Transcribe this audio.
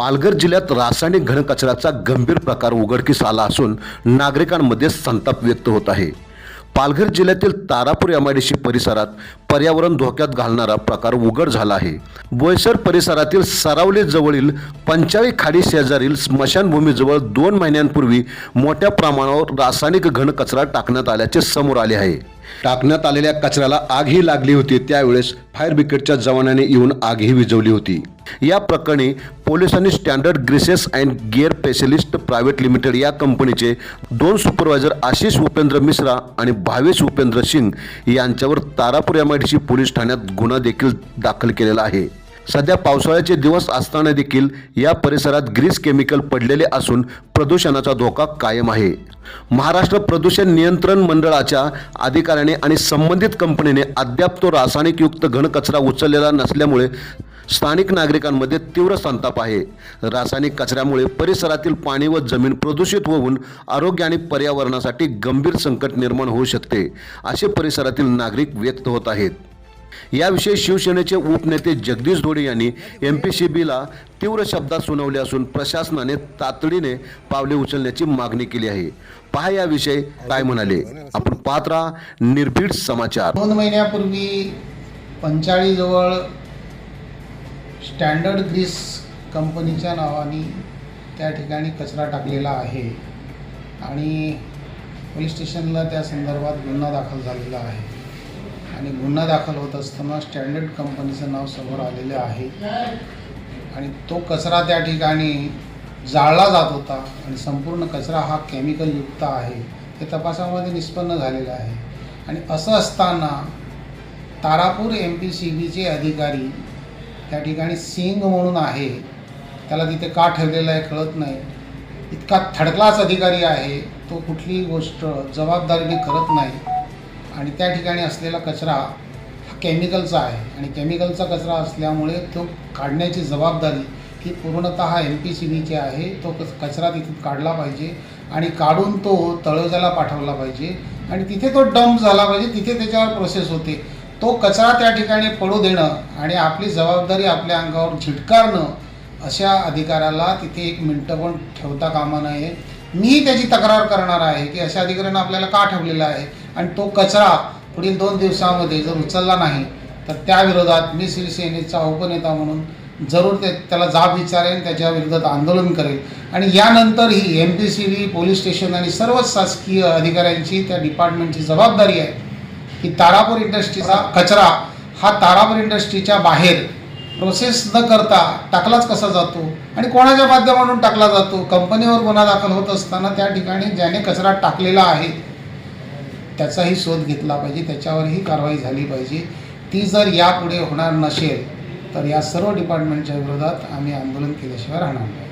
पालघर जिल्ह्यात रासायनिक घनकचऱ्याचा गंभीर प्रकार उघडकीस आला असून नागरिकांमध्ये संताप व्यक्त होत आहे. पालघर जिल्ह्यातील तारापूर एमआयडीसी परिसरात पर्यावरण धोक्यात घालणारा प्रकार उघड झाला आहे. बोयसर परिसरातील सरावली जवळील पंचाळी खाडी शेजारील स्मशानभूमीजवळ दोन महिन्यांपूर्वी मोठ्या प्रमाणावर रासायनिक घनकचरा टाकण्यात आल्याचे समोर आले आहे. टाकण्यात आलेल्या कचऱ्याला आगही लागली होती. त्यावेळेस फायर ब्रिगेडच्या जवानाने येऊन आगही विझवली होती. या प्रकरणी पोलिसांनी standard graces and gear specialist private limited या कंपनीचे दोन सुपरवायझर आशिष उपेंद्र मिश्रा आणि भावेश उपेंद्र सिंग यांच्यावर तारापूर एम पोलीस ठाण्यात गुन्हा देखील दाखल केलेला आहे. सध्या पावसाळ्याचे दिवस असताना देखील या परिसरात ग्रीस केमिकल पडलेले असून प्रदूषणाचा धोका कायम आहे. महाराष्ट्र प्रदूषण नियंत्रण मंडळाच्या अधिकाऱ्याने आणि संबंधित कंपनीने अद्याप तो रासायनिकयुक्त घनकचरा उचललेला नसल्यामुळे स्थानिक नागरिकांमध्ये तीव्र संताप आहे. रासायनिक कचऱ्यामुळे परिसरातील पाणी व जमीन प्रदूषित होऊन आरोग्य आणि पर्यावरणासाठी गंभीर संकट निर्माण होऊ शकते असे परिसरातील नागरिक व्यक्त होत आहेत. याविषयी शिवसेनेचे उपनेते जगदीश धोडे यांनी एम पी सी बीला तीव्र शब्दात सुनावले असून प्रशासनाने तातडीने पावले उचलण्याची मागणी केली आहे. पहा याविषयी काय म्हणाले. आपण पाहत राहा निर्भीड समाचार. दोन महिन्यापूर्वी पंचाळीजवळ स्टँडर्ड ग्रीस कंपनीच्या नावाने त्या ठिकाणी कचरा टाकलेला आहे आणि पोलीस स्टेशनला त्या संदर्भात गुन्हा दाखल झालेला आहे. आणि गुन्हा दाखल होत असताना स्टँडर्ड कंपनीचं नाव समोर आलेलं आहे. आणि तो कचरा त्या ठिकाणी जाळला जात होता आणि संपूर्ण कचरा हा केमिकलयुक्त आहे. हे तपासामध्ये निष्पन्न झालेलं आहे. आणि असं असताना तारापूर एम पी सी बीचे अधिकारी त्या ठिकाणी सिंग म्हणून आहे. त्याला तिथे का ठेवलेलं आहे कळत नाही. इतका थर्ड अधिकारी आहे. तो कुठलीही गोष्ट जबाबदारीने करत नाही. आणि त्या ठिकाणी असलेला कचरा हा केमिकलचा आहे. आणि केमिकलचा कचरा असल्यामुळे तो काढण्याची जबाबदारी ही पूर्णतः एम पी सी बीची आहे. तो कच कचरा तिथून काढला पाहिजे आणि काढून तो तळोजाला पाठवला पाहिजे. आणि तिथे तो डंप झाला पाहिजे. तिथे त्याच्यावर प्रोसेस होते. तो कचरा त्या ठिकाणी पडू देणं आणि आपली जबाबदारी आपल्या अंगावर झिटकारणं अशा अधिकाऱ्याला तिथे एक मिनटं पण ठेवता कामा नये. मी त्याची तक्रार करणार आहे की अशा अधिकाऱ्यानं आपल्याला का ठेवलेलं आहे? आणि तो कचरा पुढील दोन दिवसामध्ये जर उचलला नाही तर त्याविरोधात मी शिवसेनेचा उपनेता म्हणून जरूर ते त्याला जाब विचारेन त्याच्या विरोधात आंदोलन करेल आणि यानंतरही M P C B police station आणि सर्वच शासकीय अधिकाऱ्यांची त्या डिपार्टमेंटची जबाबदारी आहे की तारापूर इंडस्ट्रीचा कचरा हा तारापूर इंडस्ट्रीच्या बाहेर प्रोसेस न करता टाकलाच कसा जातो आणि कोणाच्या माध्यमातून टाकला जातो? कंपनीवर गुन्हा दाखल होत असताना त्या ठिकाणी ज्याने कचरा टाकलेला आहे त्याचाही शोध घेतला पाहिजे त्याच्यावरही कारवाई झाली पाहिजे. ती जर यापुढे होणार नसेल तर या सर्व डिपार्टमेंटच्या विरोधात आम्ही आंदोलन केल्याशिवाय राहणार नाही.